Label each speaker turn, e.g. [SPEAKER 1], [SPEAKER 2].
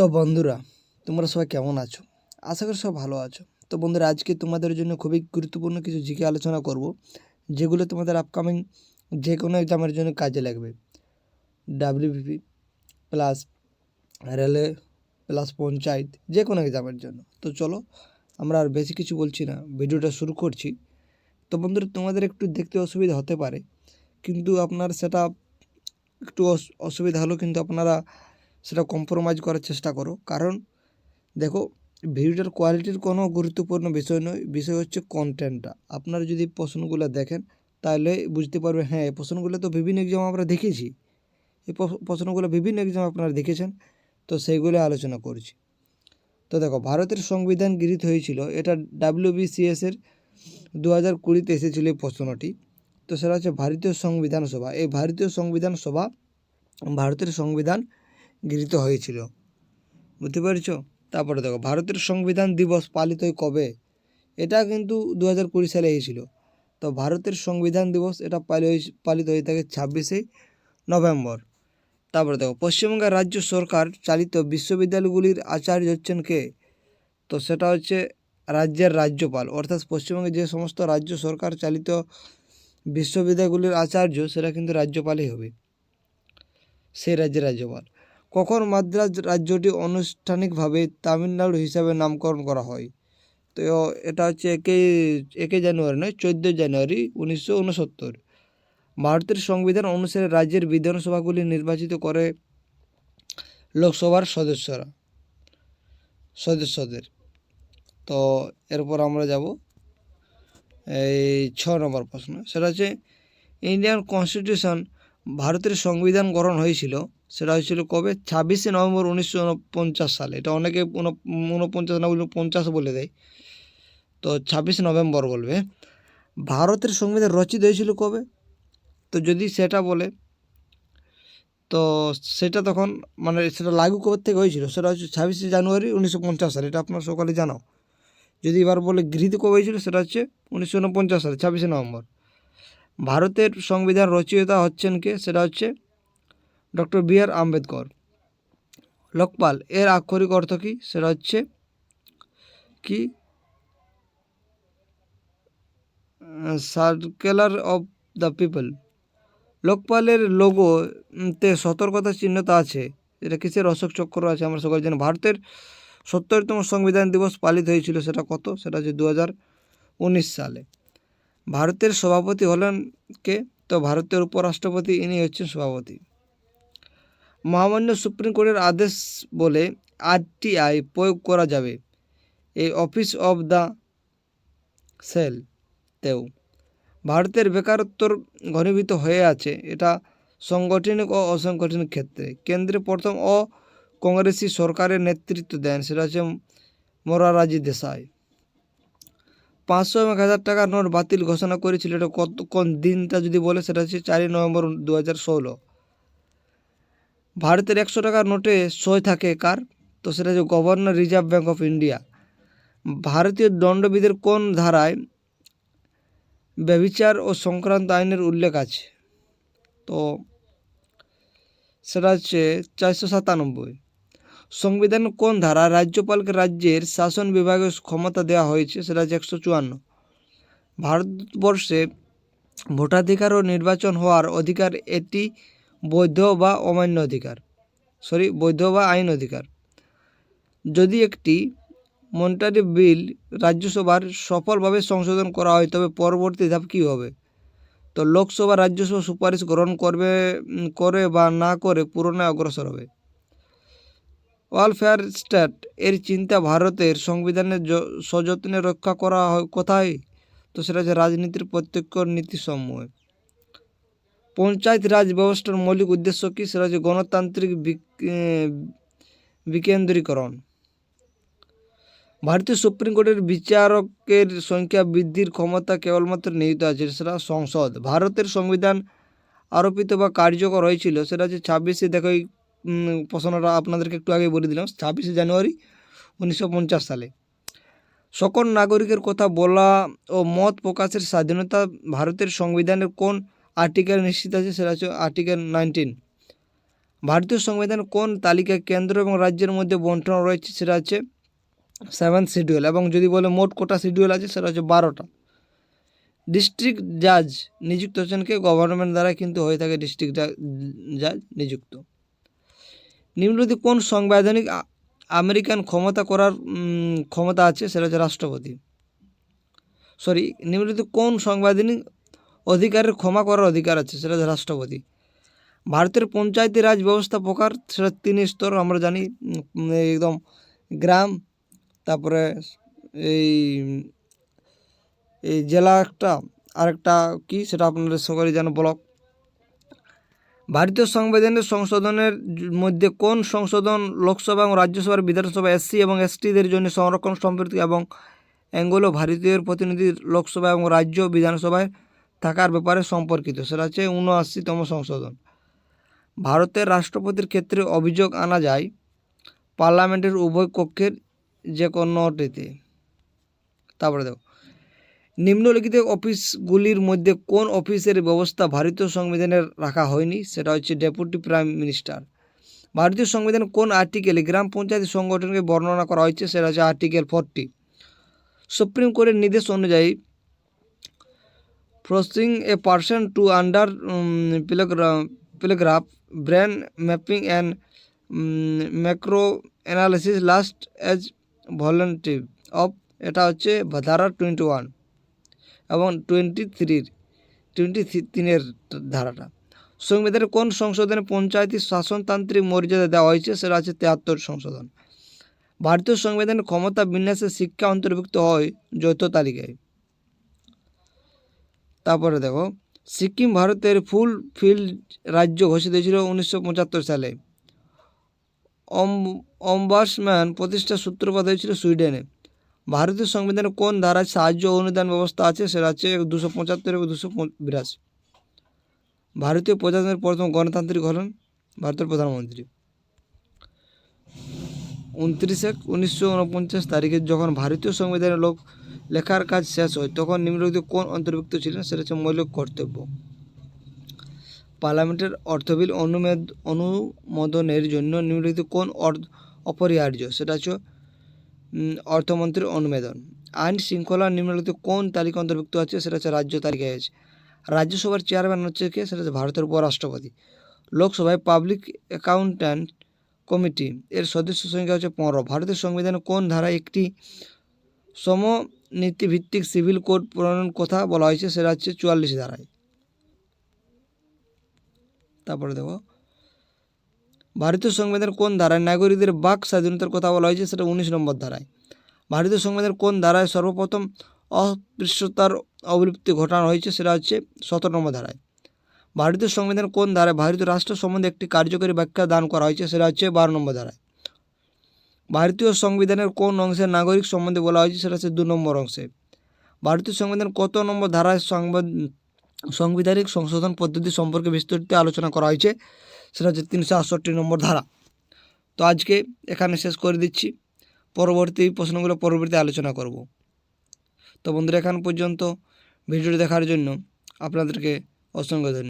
[SPEAKER 1] তো বন্ধুরা, তোমরা সবাই কেমন আছো? আশা করি সব ভালো আছো। তো বন্ধুরা, আজকে তোমাদের জন্য খুবই গুরুত্বপূর্ণ কিছু জিকে আলোচনা করব, যেগুলো তোমাদের আপকামিং যে কোনো এক্সামের জন্য কাজে লাগবে। ডাব্লিউবিপি প্লাস রেলে প্লাস পঞ্চায়েত যে কোনো এক্সামের জন্য। তো চলো, আমরা আর বেশি কিছু বলছি না, ভিডিওটা শুরু করছি। তো বন্ধুরা, তোমাদের একটু দেখতে অসুবিধা হতে পারে, কিন্তু আপনার সেটা একটু অস- অসুবিধা হলেও কিন্তু আপনারা সেটা কম্প্রোমাইজ করার চেষ্টা করো। কারণ দেখো ভিডিওটার কোয়ালিটির কোনো গুরুত্বপূর্ণ বিষয় নয়। বিষয় হচ্ছে কন্টেন্টটা আপনারা যদি প্রশ্নগুলো দেখেন, তাহলে বুঝতে পারবে হ্যাঁ এই প্রশ্নগুলো তো বিভিন্ন এক্সাম আমরা দেখেছি। এই প্রশ্ন- প্রশ্নগুলো বিভিন্ন এক্সাম আপনারা দেখেছেন, তো সেইগুলো আলোচনা করছি। তো দেখো, ভারতের সংবিধান গৃহীত হয়েছিল, এটা ডাব্লিউবিসিএস এর দু হাজার কুড়িতে এসেছিল এই প্রশ্নটি। তো সেটা হচ্ছে ভারতীয় সংবিধান সভা। এই ভারতীয় সংবিধান সভা, ভারতের সংবিধান গৃহীত হয়েছিল। বুঝতে পারছ? তারপরে দেখো, ভারতের সংবিধান দিবস পালিত হয় কবে? এটা কিন্তু দু হাজার কুড়ি সালে হয়েছিল। তো ভারতের সংবিধান দিবস এটা পালি পালিত হয়ে থাকে ছাব্বিশে নভেম্বর। তারপরে দেখো পশ্চিমবঙ্গের রাজ্য সরকার চালিত বিশ্ববিদ্যালয়গুলির আচার্য হচ্ছেন কে? তো সেটা হচ্ছে রাজ্যের রাজ্যপাল। অর্থাৎ পশ্চিমবঙ্গে যে সমস্ত রাজ্য সরকার চালিত বিশ্ববিদ্যালয়গুলির আচার্য, সেটা কিন্তু রাজ্যপালই হবে। সেই রাজ্যের রাজ্যপাল। কখন মাদ্রাজ রাজ্যটি আনুষ্ঠানিকভাবে তামিলনাড়ু হিসাবে নামকরণ করা হয়? তো এটা হচ্ছে একেই একে জানুয়ারি নয় চোদ্দোই জানুয়ারি উনিশশো উনসত্তর। ভারতের সংবিধান অনুসারে রাজ্যের বিধানসভাগুলি নির্বাচিত করে লোকসভার সদস্যরা, সদস্যদের। তো এরপর আমরা যাব এই ছ নম্বর প্রশ্ন। সেটা হচ্ছে, ইন্ডিয়ান কনস্টিটিউশন ভারতের সংবিধান গ্রহণ হয়েছিল, সেটা হয়েছিল কবে? ছাব্বিশে নভেম্বর উনিশশো উনপঞ্চাশ সালে। এটা অনেকে উন- উনপঞ্চাশ না পঞ্চাশ বলে দেয়। তো ছাব্বিশে নভেম্বর বলবে। ভারতের সংবিধান রচিত হয়েছিল কবে? তো যদি সেটা বলে, তো সেটা তখন মানে সেটা লাগু কবে থেকে হয়েছিল? সেটা হচ্ছে ছাব্বিশে জানুয়ারি উনিশশো পঞ্চাশ সালে। এটা আপনার সকালে জানাও যদি এবার বলে গৃহীত কবে হয়েছিল, সেটা হচ্ছে উনিশশো উনপঞ্চাশ সালে, ছাব্বিশে নভেম্বর। ভারতের সংবিধান রচয়িতা হচ্ছেন কে? সেটা হচ্ছে doctor B R Ambedkar. Lokpal, এর আক্ষরিক অর্থ কী? সেটা হচ্ছে কি? Circular of the people. লোকপালের logo তে সতর্কতা চিহ্নতা আছে। এটা কিসের অশোক চক্র আছে? আমরা সকলে জানি। ভারতের সত্তরতম সংবিধান দিবস পালিত হয়েছিল সেটা কত? সেটা হচ্ছে দু হাজার উনিশ সালে। ভারতের সভাপতি হলেন কে? তো ভারতের উপরাষ্ট্রপতি ইনি হচ্ছেন সভাপতি। মহামান্য সুপ্রিম কোর্টের আদেশ বলে আরটিআই প্রয়োগ করা যাবে। এই অফিস অফ দ্য সেল তেও। ভারতের বেকারত্বর ঘনীভূত হয়ে আছে। এটা সাংগঠনিক ও অসাংগঠনিক ক্ষেত্রে। কেন্দ্রে প্রথম অ কংগ্রেসি সরকারের নেতৃত্ব দেন, সেটা হচ্ছে মোরারাজি দেশাই। পাঁচশো এবং হাজার টাকার নোট বাতিল ঘোষণা করেছিল এটা কত কোন দিনটা যদি বলে সেটা হচ্ছে চারই নভেম্বর দু হাজার ষোলো। ভারতের একশো টাকার নোটে সই থাকে কার? তো সেটা হচ্ছে governor reserve bank of India. ভারতীয় দণ্ডবিধির কোন ধারায় ব্যভিচার ও সংক্রান্ত আইনের উল্লেখ আছে? তো সেটা হচ্ছে চারশো সাতানব্বই। সংবিধান কোন ধারা রাজ্যপালকে রাজ্যের শাসন বিভাগের ক্ষমতা দেওয়া হয়েছে সেটা হচ্ছে একশো চুয়ান্ন। ভারতবর্ষে ভোটাধিকার ও নির্বাচন হওয়ার অধিকার এটি বৈধ বা অমান্য অধিকার? সরি, বৈধ বা আইন অধিকার। যদি একটি মন্টারি বিল রাজ্যসভার সফলভাবে সংশোধন করা হয়, তবে পরবর্তী ধাপ কী হবে? তো লোকসভা, রাজ্যসভা সুপারিশ গ্রহণ করবে করে বা না করে পুরনায় অগ্রসর হবে। ওয়েলফেয়ার স্টেট, এর চিন্তা ভারতের সংবিধানের সযত্নে রক্ষা করা কোথায়? তো সেটা হচ্ছে রাজনীতির প্রত্যক্ষ নীতিসমূহ। পঞ্চায়েত রাজ ব্যবস্থার মৌলিক উদ্দেশ্য কী? সেটা হচ্ছে গণতান্ত্রিক বিক- বিকেন্দ্রীকরণ। ভারতীয় সুপ্রিম কোর্টের বিচারকের সংখ্যা বৃদ্ধির ক্ষমতা কেবলমাত্র নিহিত আছে, সেটা সংসদ। ভারতের সংবিধান আরোপিত বা কার্যকর হয়েছিল, সেটা হচ্ছে ছাব্বিশে দেখো প্রশ্নটা আপনাদেরকে একটু আগে বলে দিলাম, ছাব্বিশে জানুয়ারি উনিশশো পঞ্চাশ সালে। সকল নাগরিকের কথা বলা ও মত প্রকাশের স্বাধীনতা ভারতের সংবিধানের কোন আর্টিকেল নিশ্চিত আছে সেটা হচ্ছে আর্টিকেল নাইনটিন ভারতীয় সংবিধান কোন তালিকায় কেন্দ্র এবং রাজ্যের মধ্যে বন্টন রয়েছে সেটা হচ্ছে সেভেন শিডিউল এবং যদি বলে মোট কোটা শিডিউল আছে সেটা হচ্ছে বারোটা। ডিস্ট্রিক্ট জাজ নিযুক্ত হচ্ছেন কে? গভর্নমেন্ট দ্বারা কিন্তু হয়ে থাকে ডিস্ট্রিক্ট জাজ নিযুক্ত। নিম্নলিখিত কোন সাংবিধানিক আমেরিকান ক্ষমতা করার ক্ষমতা আছে সেটা হচ্ছে রাষ্ট্রপতি। সরি, নিম্নলিখিত কোন সাংবিধানিক অধিকারের ক্ষমা করার অধিকার আছে সেটা হচ্ছে রাষ্ট্রপতি। ভারতের পঞ্চায়েতি রাজ ব্যবস্থা প্রকার সেটা তিন স্তর, আমরা জানি একদম গ্রাম, তারপরে এই এই জেলা একটা, আরেকটা কি সেটা আপনাদের সকলে যেন ব্লক। ভারতীয় সংবিধানের সংশোধনের মধ্যে কোন সংশোধন লোকসভা এবং রাজ্যসভার বিধানসভা এসসি এবং এসটিদের জন্য সংরক্ষণ সম্পর্কে এবং অ্যাঙ্গলো ভারতীয়ের প্রতিনিধি লোকসভা এবং রাজ্য বিধানসভায় থাকার ব্যাপারে সম্পর্কিত? সেটা হচ্ছে উনআশিতম সংশোধন। ভারতের রাষ্ট্রপতির ক্ষেত্রে অভিযোগ আনা যায়, পার্লামেন্টের উভয় কক্ষের যে কোনোটিতে তারপরে দেখো নিম্নলিখিত অফিসগুলির মধ্যে কোন অফিসের ব্যবস্থা ভারতীয় সংবিধানে রাখা হয়নি? সেটা হচ্ছে ডেপুটি প্রাইম মিনিস্টার। ভারতীয় সংবিধান কোন আর্টিকেলে গ্রাম পঞ্চায়েত সংগঠনকে বর্ণনা করা হয়েছে? সেটা হচ্ছে আর্টিকেল ফোরটি। সুপ্রিম কোর্টের নির্দেশ অনুযায়ী forcing a person to under polygraph brain mapping and macro analysis last age violative of, এটা হচ্ছে ধারা টোয়েন্টি ওয়ান। এবং টোয়েন্টি থ্রির টোয়েন্টি তিনের ধারাটা। সংবিধানের কোন সংশোধনে পঞ্চায়েতি শাসনতান্ত্রিক মর্যাদা দেওয়া হয়েছে সেটা আছে তেহাত্তর সংশোধন। ভারতীয় সংবিধানের ক্ষমতা বিন্যাসে শিক্ষা অন্তর্ভুক্ত হয় যৌথ তালিকায়। তারপরে দেখো, সিকিম ভারতের ফুল ফিল্ড রাজ্য ঘোষিত হয়েছিল উনিশশো পঁচাত্তর সালে। অম, অম্বাসম্যান প্রতিষ্ঠার সূত্রপাত হয়েছিল সুইডেনে। ভারতীয় সংবিধানে কোন ধারায় সাহায্য অনুদান ব্যবস্থা আছে? সেটা হচ্ছে দুশো পঁচাত্তর এবং দুশো বিরাশি। ভারতীয় প্রজাতন্ত্রের প্রথম গণতান্ত্রিক হলেন ভারতের প্রধানমন্ত্রী। উনত্রিশ এক উনিশশো উনপঞ্চাশ তারিখে যখন ভারতীয় সংবিধানের লোক লেখার কাজ শেষ হয়, তখন নিম্নলিখিত কোন অন্তর্ভুক্ত ছিলেন? সেটা হচ্ছে মৌলিক কর্তব্য। পার্লামেন্টের অর্থ বিল অনুমেদ, অনুমোদনের জন্য নিম্নলিখিত কোন অপরিহার্য? সেটা হচ্ছে অর্থমন্ত্রীর অনুমোদন। আইন শৃঙ্খলা নিম্নলিখিত কোন তালিকা অন্তর্ভুক্ত আছে সেটা হচ্ছে রাজ্য তালিকায় আছে রাজ্যসভার চেয়ারম্যান হচ্ছে কে? সেটা হচ্ছে ভারতের উপরাষ্ট্রপতি। লোকসভায় পাবলিক অ্যাকাউন্ট্যান্ট কমিটি। এর সদস্য সংখ্যা হচ্ছে পনেরো। ভারতের সংবিধানে কোন ধারায় একটি সম নীতিভিত্তিক সিভিল কোড প্রণয়ন কথা বলা হয়েছে সেটা হচ্ছে চুয়াল্লিশ ধারায়। তারপরে দেখো। ভারতীয় সংবিধানের কোন ধারায় নাগরিকদের বাক স্বাধীনতার কথা বলা হয়েছে সেটা উনিশ নম্বর ধারায়। ভারতীয় সংবিধানের কোন ধারায় সর্বপ্রথম অস্পৃশ্যতার অবলুপ্তি ঘটানো হয়েছে সেটা হচ্ছে সতেরো নম্বর ধারায়। ভারতীয় সংবিধান কোন ধারায় ভারতীয় রাষ্ট্র সম্বন্ধে একটি কার্যকরী ব্যাখ্যা দান করা হয়েছে সেটা হচ্ছে বারো নম্বর ধারায়। ভারতীয় সংবিধানের কোন অংশে নাগরিক সম্বন্ধে বলা হয়েছে সেটা হচ্ছে দু নম্বর অংশে। ভারতীয় সংবিধান কত নম্বর ধারায় সংবাদ সাংবিধানিক সংশোধন পদ্ধতি সম্পর্কে বিস্তারিত আলোচনা করা হয়েছে। সেটা হচ্ছে তিনশো আটষট্টি নম্বর ধারা। তো আজকে এখানে শেষ করে দিচ্ছি। পরবর্তী প্রশ্নগুলো পরবর্তী আলোচনা করব। তো বন্ধুরা, এখান পর্যন্ত ভিডিওটি দেখার জন্য আপনাদেরকে অসংখ্য ধন্যবাদ।